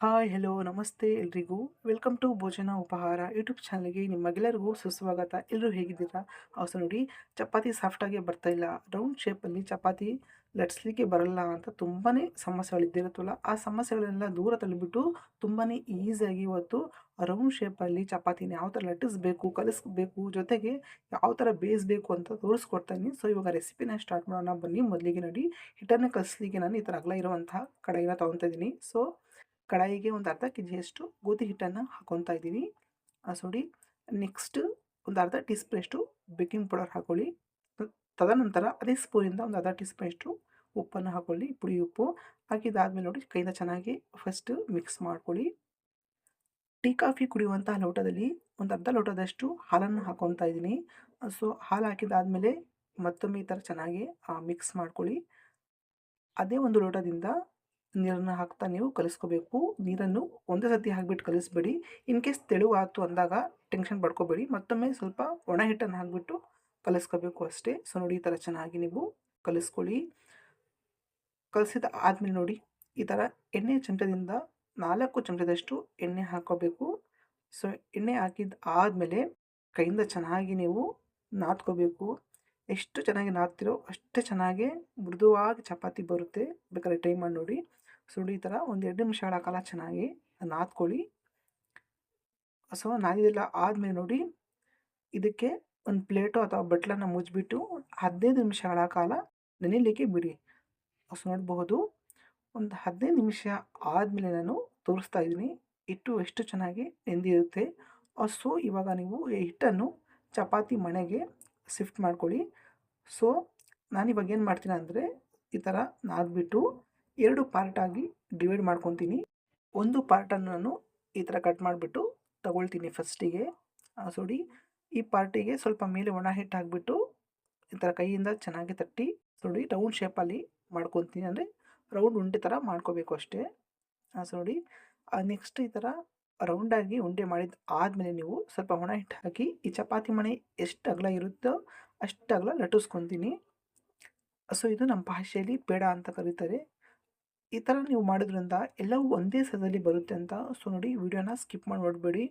Hi, hello, ನಮಸ್ತೆ ಎಲ್ರಿಗೂ. Welcome to ಭೋಜನ ಉಪಹಾರ ಯೂಟ್ಯೂಬ್ ಚಾನಲ್ಗೆ ನಿಮಗೆಲ್ಲರಿಗೂ ಸುಸ್ವಾಗತ. ಎಲ್ಲರೂ ಹೇಗಿದ್ದೀರಾ? ಅವಸ ನೋಡಿ, ಚಪಾತಿ ಸಾಫ್ಟಾಗಿ ಬರ್ತಾ ಇಲ್ಲ. ರೌಂಡ್ ಶೇಪಲ್ಲಿ ಚಪಾತಿ ಲಟ್ಸ್ಲಿಕ್ಕೆ ಬರಲ್ಲ ಅಂತ ತುಂಬಾ ಸಮಸ್ಯೆಗಳಿದ್ದಿರುತ್ತಲ್ಲ, ಆ ಸಮಸ್ಯೆಗಳೆಲ್ಲ ದೂರ ತಳ್ಳಿಬಿಟ್ಟು ತುಂಬಾ ಈಸಿಯಾಗಿ ಇವತ್ತು ರೌಂಡ್ ಶೇಪಲ್ಲಿ ಚಪಾತಿನ ಯಾವ ಥರ ಲಟ್ಟಿಸ್ಬೇಕು, ಕಲಿಸ್ಬೇಕು, ಜೊತೆಗೆ ಯಾವ ಥರ ಬೇಯಿಸ್ಬೇಕು ಅಂತ ತೋರಿಸ್ಕೊಡ್ತೀನಿ. ಸೊ ಇವಾಗ ರೆಸಿಪಿನ ಸ್ಟಾರ್ಟ್ ಮಾಡೋಣ. ಬನ್ನಿ, ಮೊದಲಿಗೆ ನೋಡಿ. ಹಿಟ್ಟನ್ನು ಕಲಿಸ್ಲಿಕ್ಕೆ ನಾನು ಈ ಥರ ಅಗಲ ಇರುವಂತಹ ಕಡೆಯನ್ನು ತೊಗೊತಾ ಇದ್ದೀನಿ. ಸೊ ಕಡಾಯಿಗೆ ಒಂದು ಅರ್ಧ ಕೆ ಜಿಯಷ್ಟು ಗೋಧಿ ಹಿಟ್ಟನ್ನು ಹಾಕೊತಾ ಇದ್ದೀನಿ ಸೋಡಿ ನೆಕ್ಸ್ಟ್ ಒಂದು ಅರ್ಧ ಟೀ ಸ್ಪೂನಷ್ಟು ಬೇಕಿಂಗ್ ಪೌಡರ್ ಹಾಕೊಳ್ಳಿ. ತದನಂತರ ಅದೇ ಸ್ಪೂನಿಂದ ಒಂದು ಅರ್ಧ ಟೀ ಸ್ಪೂನಷ್ಟು ಉಪ್ಪನ್ನು ಹಾಕೊಳ್ಳಿ. ಪುಡಿ ಉಪ್ಪು ಹಾಕಿದಾದ್ಮೇಲೆ ನೋಡಿ ಕೈಯಿಂದ ಚೆನ್ನಾಗಿ ಫಸ್ಟ್ ಮಿಕ್ಸ್ ಮಾಡ್ಕೊಳ್ಳಿ. ಟೀ, ಕಾಫಿ ಕುಡಿಯುವಂತಹ ಲೋಟದಲ್ಲಿ ಒಂದು ಅರ್ಧ ಲೋಟದಷ್ಟು ಹಾಲನ್ನು ಹಾಕೊತಾ ಇದ್ದೀನಿ. ಸೊ, ಹಾಲು ಹಾಕಿದಾದ್ಮೇಲೆ ಮತ್ತೊಮ್ಮೆ ಈ ಥರ ಚೆನ್ನಾಗಿ ಮಿಕ್ಸ್ ಮಾಡ್ಕೊಳ್ಳಿ. ಅದೇ ಒಂದು ಲೋಟದಿಂದ ನೀರನ್ನು ಹಾಕ್ತಾ ನೀವು ಕಲಿಸ್ಕೋಬೇಕು. ನೀರನ್ನು ಒಂದೇ ಸತಿ ಹಾಕ್ಬಿಟ್ಟು ಕಲಿಸ್ಬೇಡಿ. ಇನ್ ಕೇಸ್ ತೆಳು ಅಂದಾಗ ಟೆನ್ಷನ್ ಪಡ್ಕೋಬೇಡಿ. ಮತ್ತೊಮ್ಮೆ ಸ್ವಲ್ಪ ಒಣ ಹಿಟ್ಟನ್ನು ಹಾಕ್ಬಿಟ್ಟು ಕಲಿಸ್ಕೋಬೇಕು ಅಷ್ಟೇ. ಸೊ, ನೋಡಿ ಈ ಥರ ಚೆನ್ನಾಗಿ ನೀವು ಕಲಿಸ್ಕೊಳ್ಳಿ. ಕಲಿಸಿದ ಆದಮೇಲೆ ನೋಡಿ ಈ ಥರ ಎಣ್ಣೆ ಚಮಚದಿಂದ ನಾಲ್ಕು ಚಮಚದಷ್ಟು ಎಣ್ಣೆ ಹಾಕೋಬೇಕು ಸೊ, ಎಣ್ಣೆ ಹಾಕಿದ ಆದಮೇಲೆ ಕೈಯಿಂದ ಚೆನ್ನಾಗಿ ನೀವು ನಾದ್ಕೋಬೇಕು. ಎಷ್ಟು ಚೆನ್ನಾಗಿ ನಾದ್ತಿರೋ ಅಷ್ಟೇ ಚೆನ್ನಾಗಿ ಮೃದುವಾಗಿ ಚಪಾತಿ ಬರುತ್ತೆ. ಬೇಕಾದ್ರೆ ಟ್ರೈ ಮಾಡಿ ನೋಡಿ. ಈ ಥರ ಒಂದು ಎರಡು ನಿಮಿಷಗಳ ಕಾಲ ಚೆನ್ನಾಗಿ ನಾದ್ಕೊಳ್ಳಿ ಸೊ ನಾದಿದೆಲ್ಲ ಆದಮೇಲೆ ನೋಡಿ ಇದಕ್ಕೆ ಒಂದು ಪ್ಲೇಟು ಅಥವಾ ಬಟ್ಲನ್ನು ಮುಚ್ಚಿಬಿಟ್ಟು ಹದಿನೈದು ನಿಮಿಷಗಳ ಕಾಲ ನೆನೆಯಲಿಕ್ಕೆ ಬಿಡಿ. ಸೊ ನೋಡಬಹುದು ಒಂದು ಹದಿನೈದು ನಿಮಿಷ ಆದಮೇಲೆ ನಾನು ತೋರಿಸ್ತಾ ಇದ್ದೀನಿ ಹಿಟ್ಟು ಎಷ್ಟು ಚೆನ್ನಾಗಿ ನೆಂದಿರುತ್ತೆ. ಸೊ ಇವಾಗ ನೀವು ಹಿಟ್ಟನ್ನು ಚಪಾತಿ ಮಣೆಗೆ ಶಿಫ್ಟ್ ಮಾಡ್ಕೊಳ್ಳಿ. ಸೊ ನಾನಿವಾಗ ಏನು ಮಾಡ್ತೀನಿ ಅಂದರೆ ಈ ಥರ ನಾದ್ಬಿಟ್ಟು ಎರಡು ಪಾರ್ಟಾಗಿ ಡಿವೈಡ್ ಮಾಡ್ಕೊತೀನಿ. ಒಂದು ಪಾರ್ಟನ್ನು ನಾನು ಈ ಥರ ಕಟ್ ಮಾಡಿಬಿಟ್ಟು ತಗೊಳ್ತೀನಿ ಫಸ್ಟಿಗೆ ಸೋಡಿ ಈ ಪಾರ್ಟಿಗೆ ಸ್ವಲ್ಪ ಮೇಲೆ ಒಣ ಹಿಟ್ಟು ಹಾಕ್ಬಿಟ್ಟು ಈ ಥರ ಕೈಯಿಂದ ಚೆನ್ನಾಗಿ ತಟ್ಟಿ ಸೋಡಿ ರೌಂಡ್ ಶೇಪಲ್ಲಿ ಮಾಡ್ಕೊತೀನಿ. ಅಂದರೆ ರೌಂಡ್ ಉಂಡೆ ಥರ ಮಾಡ್ಕೋಬೇಕು ಅಷ್ಟೇ. ಸೋಡಿ ನೋಡಿ ನೆಕ್ಸ್ಟ್ ಈ ಥರ ರೌಂಡಾಗಿ ಉಂಡೆ ಮಾಡಿದ ಆದಮೇಲೆ ನೀವು ಸ್ವಲ್ಪ ಒಣ ಹಿಟ್ಟು ಹಾಕಿ ಈ ಚಪಾತಿ ಮಣೆ ಎಷ್ಟು ಅಗಲ ಇರುತ್ತೋ ಅಷ್ಟು ಅಗಲ ಲಟ್ಟಿಸ್ಕೊತೀನಿ. ಸೊ ಇದು ನಮ್ಮ ಭಾಷೆಯಲ್ಲಿ ಪೇಡ ಅಂತ ಕರೀತಾರೆ. ಈ ಥರ ನೀವು ಮಾಡೋದ್ರಿಂದ ಎಲ್ಲವೂ ಒಂದೇ ಸಲದಲ್ಲಿ ಬರುತ್ತೆ ಅಂತ. ಸೊ, ನೋಡಿ ವಿಡಿಯೋನ ಸ್ಕಿಪ್ ಮಾಡಿ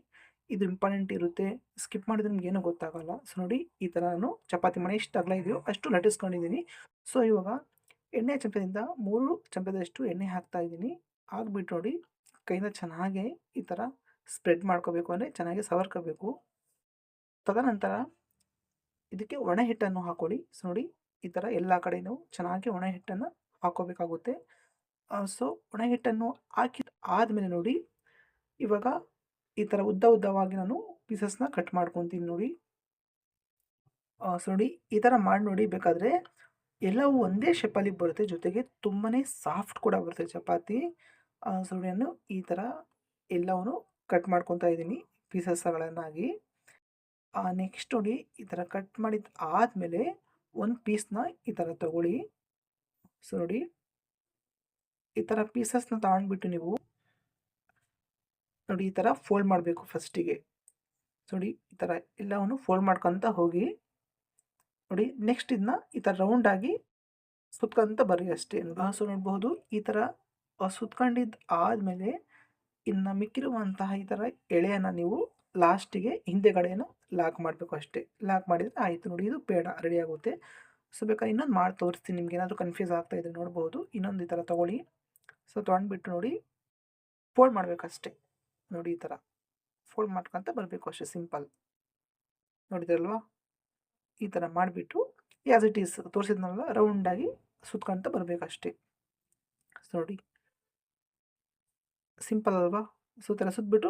ಇದು ಇಂಪಾರ್ಟೆಂಟ್ ಇರುತ್ತೆ. ಸ್ಕಿಪ್ ಮಾಡಿದ್ರೆ ನಿಮ್ಗೆ ಏನೂ ಗೊತ್ತಾಗಲ್ಲ. ಸೊ, ನೋಡಿ ಈ ಥರ ನಾನು ಚಪಾತಿ ಮನೆ ಎಷ್ಟು ಅಗಲ ಇದೆಯೋ ಅಷ್ಟು ಲಟ್ಟಿಸ್ಕೊಂಡಿದ್ದೀನಿ ಸೊ, ಇವಾಗ ಎಣ್ಣೆ ಚಂಪದಿಂದ ಮೂರು ಚಮಚದಷ್ಟು ಎಣ್ಣೆ ಹಾಕ್ತಾ ಇದ್ದೀನಿ. ಹಾಕ್ಬಿಟ್ಟು ನೋಡಿ ಕೈಯಿಂದ ಚೆನ್ನಾಗೆ ಈ ಥರ ಸ್ಪ್ರೆಡ್ ಮಾಡ್ಕೋಬೇಕು ಅಂದರೆ ಚೆನ್ನಾಗಿ ಸವರ್ಕೋಬೇಕು. ತದನಂತರ ಇದಕ್ಕೆ ಒಣ ಹಿಟ್ಟನ್ನು ಹಾಕೊಳ್ಳಿ ಸೊ, ನೋಡಿ ಈ ಥರ ಎಲ್ಲ ಕಡೆಯೂ ಚೆನ್ನಾಗಿ ಒಣ ಹಿಟ್ಟನ್ನು ಹಾಕೋಬೇಕಾಗುತ್ತೆ ಸೊ ಒಣಹಿಟ್ಟನ್ನು ಹಾಕಿ ಹಾಕಿದ ಆದಮೇಲೆ ನೋಡಿ, ಇವಾಗ ಈ ಥರ ಉದ್ದ ಉದ್ದವಾಗಿ ನಾನು ಪೀಸಸ್ನ ಕಟ್ ಮಾಡ್ಕೊತೀನಿ ನೋಡಿ. ಸೊ ನೋಡಿ, ಈ ಥರ ಮಾಡಿ ನೋಡಿ ಬೇಕಾದರೆ ಎಲ್ಲವೂ ಒಂದೇ ಶೇಪಲ್ಲಿ ಬರುತ್ತೆ. ಜೊತೆಗೆ ತುಂಬಾ ಸಾಫ್ಟ್ ಕೂಡ ಬರುತ್ತೆ ಚಪಾತಿ. ಸೊ ನೋಡಿ ಈ ಥರ ಎಲ್ಲವನ್ನು ಕಟ್ ಮಾಡ್ಕೊತಾ ಇದ್ದೀನಿ ಪೀಸಸ್ಗಳನ್ನಾಗಿ ನೆಕ್ಸ್ಟ್ ನೋಡಿ, ಈ ಥರ ಕಟ್ ಮಾಡಿದ ಆದಮೇಲೆ ಒಂದು ಪೀಸ್ನ ಈ ಥರ ತಗೊಳ್ಳಿ. ಸೊ ನೋಡಿ ಈ ಥರ ಪೀಸಸ್ನ ತಗೊಂಡ್ಬಿಟ್ಟು ನೀವು ನೋಡಿ ಈ ಥರ ಫೋಲ್ಡ್ ಮಾಡಬೇಕು ಫಸ್ಟಿಗೆ ನೋಡಿ ಈ ಥರ ಎಲ್ಲವನ್ನು ಫೋಲ್ಡ್ ಮಾಡ್ಕೊತ ಹೋಗಿ ನೋಡಿ ನೆಕ್ಸ್ಟ್ ಇದನ್ನ ಈ ಥರ ರೌಂಡಾಗಿ ಸುತ್ಕೊಂತ ಬರ್ರಿ ಅಷ್ಟೇ. ಸೊ ನೋಡ್ಬೋದು ಈ ಥರ ಸುತ್ಕೊಂಡಿದ್ದು ಆದಮೇಲೆ ಇನ್ನು ಮಿಕ್ಕಿರುವಂತಹ ಈ ಥರ ಎಳೆಯನ್ನು ನೀವು ಲಾಸ್ಟಿಗೆ ಹಿಂದೆಗಡೆಯನ್ನು ಲಾಕ್ ಮಾಡಬೇಕು ಅಷ್ಟೇ. ಲಾಕ್ ಮಾಡಿದರೆ ಆಯಿತು ನೋಡಿ ಇದು ಬೇಡ ರೆಡಿ ಆಗುತ್ತೆ. ಸೊ ಬೇಕಾದ್ರೆ ಇನ್ನೊಂದು ಮಾಡಿ ತೋರಿಸ್ತೀನಿ ನಿಮ್ಗೆ. ಏನಾದರೂ ಕನ್ಫ್ಯೂಸ್ ಆಗ್ತಾ ಇದ್ರೆ ನೋಡ್ಬೋದು ಇನ್ನೊಂದು ಈ ಥರ ತೊಗೊಳ್ಳಿ. ಸೊ ತೊಗೊಂಡ್ಬಿಟ್ಟು ನೋಡಿ, ಫೋಲ್ಡ್ ಮಾಡಬೇಕಷ್ಟೆ. ನೋಡಿ ಈ ಥರ. ಫೋಲ್ಡ್ ಮಾಡ್ಕೊತ ಬರಬೇಕು ಅಷ್ಟೇ, ಸಿಂಪಲ್. ನೋಡಿದ್ರಲ್ವಾ? ಈ ಥರ ಮಾಡಿಬಿಟ್ಟು ಯಾಸ್ ಇಟ್ ಈಸ್ ತೋರಿಸಿದ್ನಲ್ಲ, ರೌಂಡಾಗಿ ಸುತ್ಕೊಂತ ಬರಬೇಕಷ್ಟೇ. ನೋಡಿ. ಸಿಂಪಲ್ ಅಲ್ವಾ? ಸೊ ಥರ ಸುತ್ತಬಿಟ್ಟು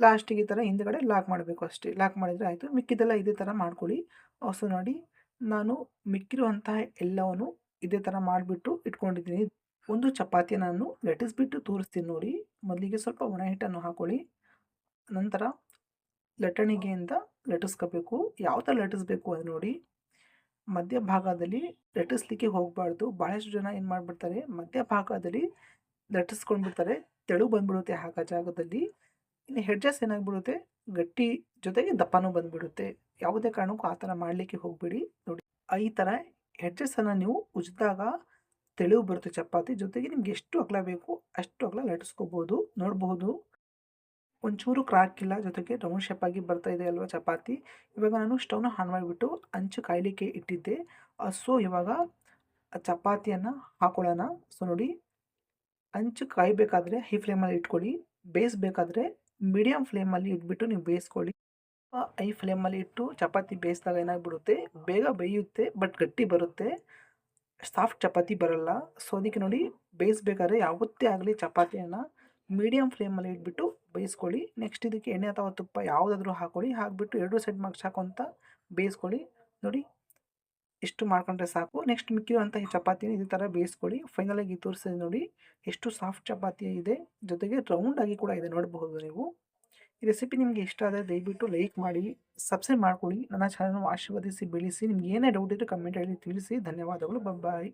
ಲಾಸ್ಟಿಗೆ ಈ ಥರ ಹಿಂದ್ಗಡೆ ಲಾಕ್ ಮಾಡಬೇಕು ಅಷ್ಟೇ. ಲಾಕ್ ಮಾಡಿದರೆ ಆಯಿತು. ಮಿಕ್ಕಿದೆಲ್ಲ ಇದೇ ಥರ ಮಾಡ್ಕೊಳ್ಳಿ. ಸೊ, ನೋಡಿ, ನಾನು ಮಿಕ್ಕಿರುವಂತಹ ಎಲ್ಲವನ್ನು ಇದೇ ಥರ ಮಾಡಿಬಿಟ್ಟು ಇಟ್ಕೊಂಡಿದ್ದೀನಿ. ಒಂದು ಚಪಾತಿ ನಾನು ಲಟ್ಟಿಸ್ಬಿಟ್ಟು ತೋರಿಸ್ತೀನಿ ನೋಡಿ. ಮೊದಲಿಗೆ ಸ್ವಲ್ಪ ಒಣ ಹಿಟ್ಟನ್ನು ಹಾಕೊಳ್ಳಿ. ನಂತರ ಲಟ್ಟಣಿಗೆಯಿಂದ ಲಟ್ಟಿಸ್ಕೋಬೇಕು. ಯಾವ ಥರ ಲಟ್ಟಿಸ್ಬೇಕು ಅದು ನೋಡಿ. ಮಧ್ಯಭಾಗದಲ್ಲಿ ಲಟ್ಟಿಸ್ಲಿಕ್ಕೆ ಹೋಗಬಾರ್ದು. ಭಾಳಷ್ಟು ಜನ ಏನು ಮಾಡಿಬಿಡ್ತಾರೆ ಮಧ್ಯಭಾಗದಲ್ಲಿ ಲಟ್ಟಿಸ್ಕೊಂಡ್ಬಿಡ್ತಾರೆ. ತೆಳು ಬಂದ್ಬಿಡುತ್ತೆ ಹಾಕ ಜಾಗದಲ್ಲಿ. ಇನ್ನು ಹೆಡ್ಜಸ್ ಏನಾಗ್ಬಿಡುತ್ತೆ, ಗಟ್ಟಿ ಜೊತೆಗೆ ದಪ್ಪನೂ ಬಂದುಬಿಡುತ್ತೆ. ಯಾವುದೇ ಕಾರಣಕ್ಕೂ ಆ ಥರ ಮಾಡಲಿಕ್ಕೆ ಹೋಗಬೇಡಿ. ನೋಡಿ, ಈ ಥರ ಹೆಡ್ಜಸ್ಸನ್ನು ನೀವು ಉಜ್ಜಿದಾಗ ತೆಳು ಬರುತ್ತೆ ಚಪಾತಿ ಜೊತೆಗೆ ನಿಮ್ಗೆ ಎಷ್ಟು ಅಗಲ ಬೇಕು ಅಷ್ಟು ಅಗಲ ಲಟ್ಟಿಸ್ಕೋಬೋದು ನೋಡಬಹುದು ಒಂಚೂರು ಕ್ರಾಕ್ ಇಲ್ಲ ಜೊತೆಗೆ ರೌಂಡ್ ಶೇಪ್ ಆಗಿ ಬರ್ತಾ ಇದೆ ಅಲ್ವಾ ಚಪಾತಿ. ಇವಾಗ ನಾನು ಸ್ಟವ್ನ ಆನ್ ಮಾಡಿಬಿಟ್ಟು ಹಂಚು ಕಾಯಲಿಕ್ಕೆ ಇಟ್ಟಿದ್ದೆ. ಸೊ ಇವಾಗ ಚಪಾತಿಯನ್ನು ಹಾಕೊಳ್ಳೋಣ. ಸೊ ನೋಡಿ ಹಂಚು ಕಾಯಬೇಕಾದ್ರೆ ಹೈ ಫ್ಲೇಮಲ್ಲಿ ಇಟ್ಕೊಳ್ಳಿ. ಬೇಯಿಸ್ಬೇಕಾದ್ರೆ ಮೀಡಿಯಮ್ ಫ್ಲೇಮಲ್ಲಿ ಇಟ್ಬಿಟ್ಟು ನೀವು ಬೇಯಿಸ್ಕೊಳ್ಳಿ. ಐ ಫ್ಲೇಮಲ್ಲಿ ಇಟ್ಟು ಚಪಾತಿ ಬೇಯಿಸಿದಾಗ ಏನಾಗ್ಬಿಡುತ್ತೆ? ಬೇಗ ಬೇಯುತ್ತೆ ಬಟ್ ಗಟ್ಟಿ ಬರುತ್ತೆ. ಸಾಫ್ಟ್ ಚಪಾತಿ ಬರಲ್ಲ. ಸೊ ಅದಕ್ಕೆ ನೋಡಿ ಬೇಯಿಸ್ಬೇಕಾದ್ರೆ ಯಾವತ್ತೇ ಆಗಲಿ ಚಪಾತಿಯನ್ನು ಮೀಡಿಯಮ್ ಫ್ಲೇಮಲ್ಲಿ ಇಟ್ಬಿಟ್ಟು ಬೇಯಿಸ್ಕೊಳ್ಳಿ. ನೆಕ್ಸ್ಟ್ ಇದಕ್ಕೆ ಎಣ್ಣೆ ಅಥವಾ ತುಪ್ಪ ಯಾವುದಾದ್ರೂ ಹಾಕೊಳ್ಳಿ. ಹಾಕ್ಬಿಟ್ಟು ಎರಡು ಸೈಡ್ ಹಾಕೊಂತ ಬೇಯಿಸ್ಕೊಳ್ಳಿ. ನೋಡಿ ಇಷ್ಟು ಮಾಡ್ಕೊಂಡ್ರೆ ಸಾಕು. ನೆಕ್ಸ್ಟ್ ಮಿಕ್ಕಿರುವಂಥ ಈ ಚಪಾತಿನ ಇದೇ ಥರ ಬೇಯಿಸ್ಕೊಳ್ಳಿ. ಫೈನಲಾಗಿ ತೋರಿಸಿದೆ ನೋಡಿ. ಎಷ್ಟು ಸಾಫ್ಟ್ ಚಪಾತಿ ಇದೆ. ಜೊತೆಗೆ ರೌಂಡಾಗಿ ಕೂಡ ಇದೆ ನೋಡಬಹುದು ನೀವು. ಈ ರೆಸಿಪಿ ನಿಮಗೆ ಇಷ್ಟ ಆದರೆ ದಯವಿಟ್ಟು ಲೈಕ್ ಮಾಡಿ ಸಬ್ಸ್ಕ್ರೈಬ್ ಮಾಡ್ಕೊಳ್ಳಿ. ನನ್ನ ಚಾನಲ್ ಆಶೀರ್ವದಿಸಿ, ಬೆಳೆಸಿ. ನಿಮ್ಗೆ ಏನೇ ಡೌಟ್ ಇದ್ದರೆ ಕಮೆಂಟಲ್ಲಿ ತಿಳಿಸಿ. ಧನ್ಯವಾದಗಳು. ಬಾಯ್